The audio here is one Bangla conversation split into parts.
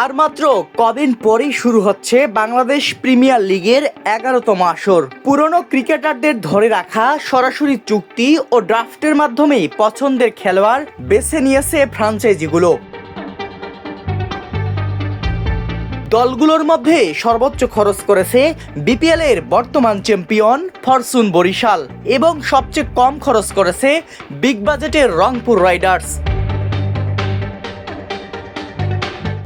আর মাত্র কদিন পরেই শুরু হচ্ছে বাংলাদেশ প্রিমিয়ার লিগের এগারোতম আসর। পুরনো ক্রিকেটারদের ধরে রাখা সরাসরি চুক্তি ও ড্রাফটের মাধ্যমে পছন্দের খেলোয়াড় বেছে নিয়েছে ফ্রাঞ্চাইজিগুলো। দলগুলোর মধ্যে সর্বোচ্চ খরচ করেছে বিপিএল এর বর্তমান চ্যাম্পিয়ন ফরচুন বরিশাল এবং সবচেয়ে কম খরচ করেছে বিগ বাজেটের রংপুর রাইডার্স।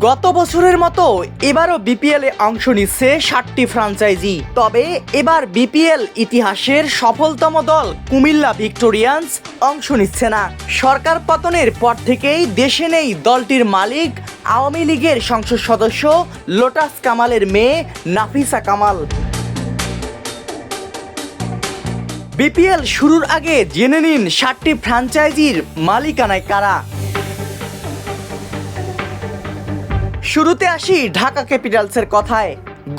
গত বছরের মতো এবারও বিপিএল অংশ নিচ্ছে ষাটটি ফ্রাঞ্চাইজি তবে এবার বিপিএল ইতিহাসের সফলতম দল কুমিল্লা ভিক্টোরিয়ান্স অংশ নিচ্ছে না। সরকার পতনের পর থেকেই দেশে নেই দলটির মালিক, আওয়ামী লীগের সংসদ সদস্য লোটাস কামালের মেয়ে নাফিসা কামাল। বিপিএল শুরুর আগে জেনে নিন ষাটটি ফ্র্যাঞ্চাইজির মালিকানায় কারা। শুরুতে আসি ঢাকা ক্যাপিটালসের কথায়।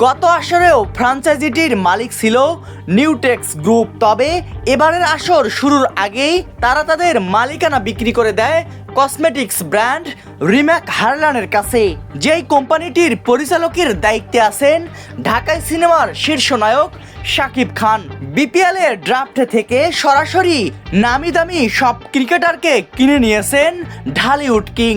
গত আসরেও ফ্রাঞ্চাইজিটির মালিক ছিল নিউটেক্স গ্রুপ, তবে এবারের আসর শুরুর আগেই তারা তাদের মালিকানা বিক্রি করে দেয় কসমেটিক্স ব্র্যান্ড রিম্যাক হারলানের কাছে। যেই কোম্পানিটির পরিচালকের দায়িত্বে আছেন ঢাকায় সিনেমার শীর্ষ নায়ক শাকিব খান। বিপিএল এর ড্রাফট থেকে সরাসরি নামি দামি সব ক্রিকেটারকে কিনে নিয়েছেন ঢালিউড কিং।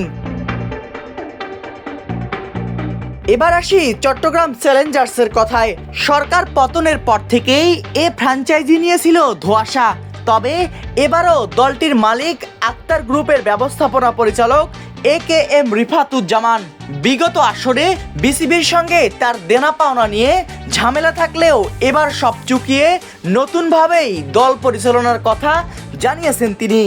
এবার আসি চট্টগ্রাম চ্যালেঞ্জার্সের কথায়। সরকার পতনের পর থেকেই এ ফ্র্যাঞ্চাইজি নিয়েছিল ধোয়াশা। তবে এবারও দলটির মালিক আক্তার গ্রুপের ব্যবস্থাপনা পরিচালক এ কে এম রিফাতুজ্জামান। বিগত আসরে বিসিবির সঙ্গে তার দেনা পাওনা নিয়ে ঝামেলা থাকলেও এবার সব চুকিয়ে নতুনভাবেই দল পরিচালনার কথা জানিয়েছেন তিনি।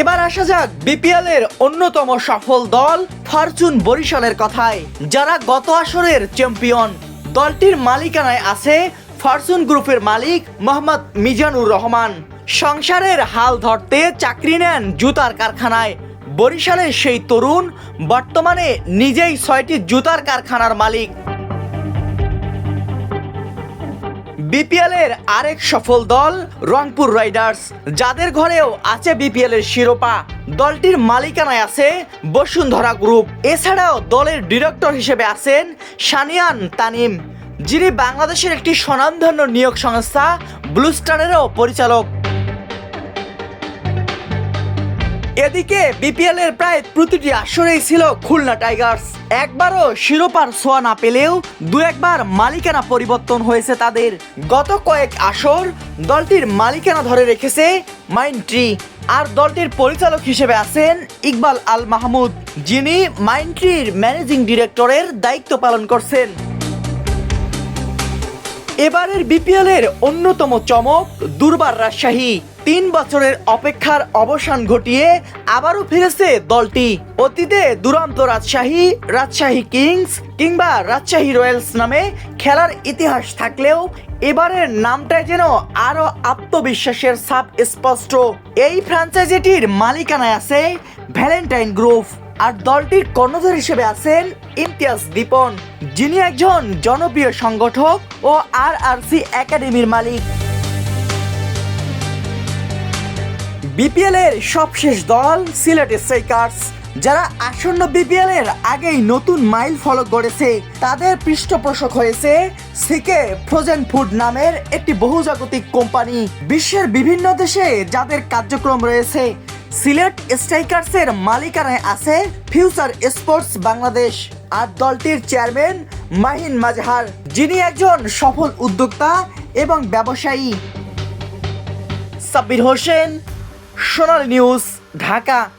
এবার আসা যাক বিপিএল এর অন্যতম সফল দল ফরচুন বরিশালের কথায়, যারা গত আসরের চ্যাম্পিয়ন। দলটির মালিকানায় আছে ফরচুন গ্রুপের মালিক মোহাম্মদ মিজানুর রহমান। সংসারের হাল ধরতে চাকরি নেন জুতার কারখানায়। বরিশালের সেই তরুণ বর্তমানে নিজেই ছয়টি জুতার কারখানার মালিক। বিপিএল এর আরেক সফল দল রংপুর রাইডার্স, যাদের ঘরেও আছে বিপিএল এর শিরোপা। দলটির মালিকানায় আছে বসুন্ধরা গ্রুপ। এছাড়াও দলের ডিরেক্টর হিসেবে আছেন সানিয়ান তানিম, যিনি বাংলাদেশের একটি স্বনামধন্য নিয়োগ সংস্থা ব্লুস্টারেরও পরিচালক। এদিকে বিপিএল এর প্রায় প্রতিটি আসরেই ছিল খুলনা টাইগার্স। একবারও শিরোপার ছোঁয়া না পেলেও দু একবার মালিকানা পরিবর্তন হয়েছে তাদের। গত কয়েক আসর দলটির মালিকানা ধরে রেখেছে মাইন্ট্রি আর দলটির পরিচালক হিসেবে আছেন ইকবাল আল মাহমুদ, যিনি মাইন্ট্রির ম্যানেজিং ডিরেক্টরের দায়িত্ব পালন করছেন। এবারের বিপিএল এর অন্যতম চমক দুর্বার রাজশাহী। তিন বছরের অপেক্ষার অবসান ঘটিয়ে আবারও ফিরেছে দলটি। অতীতে দুরন্ত রাজশাহী রাজশাহী কিংস কিংবা রাজশাহী রয়্যালস নামে খেলার ইতিহাস থাকলেও এবারের নামটাই যেন আরও আত্মবিশ্বাসের ছাপ স্পষ্ট। এই ফ্র্যাঞ্চাইজিটির মালিকানায় আছে ভ্যালেন্টাইন গ্রুপ আর দলটির কর্ণধার হিসেবে আছেন ইমতিয়াজ দীপন, যিনি একজন জনপ্রিয় সংগঠক ও আর আর সি একাডেমির মালিক। বিপিএল এর সবশেষ দল সিলেট স্ট্রাইকার্স যারা আসন্ন বিপিএল এর আগেই নতুন মাইল ফলক গড়েছে, তাদের পৃষ্ঠপোষক হয়েছে সিকে ফ্রোজেন ফুড নামের একটি বহুজাগতিক কোম্পানি। বিশ্বের বিভিন্ন দেশে যাদের কার্যক্রম রয়েছে, সিলেট স্ট্রাইকার্সের মালিকানায় আছে ফিউচার স্পোর্টস বাংলাদেশ আর দলটির চেয়ারম্যান মাহিন মাজহার যিনি একজন সফল উদ্যোক্তা এবং ব্যবসায়ী। সাব্বির হোসেন সোনালী নিউজ ঢাকা।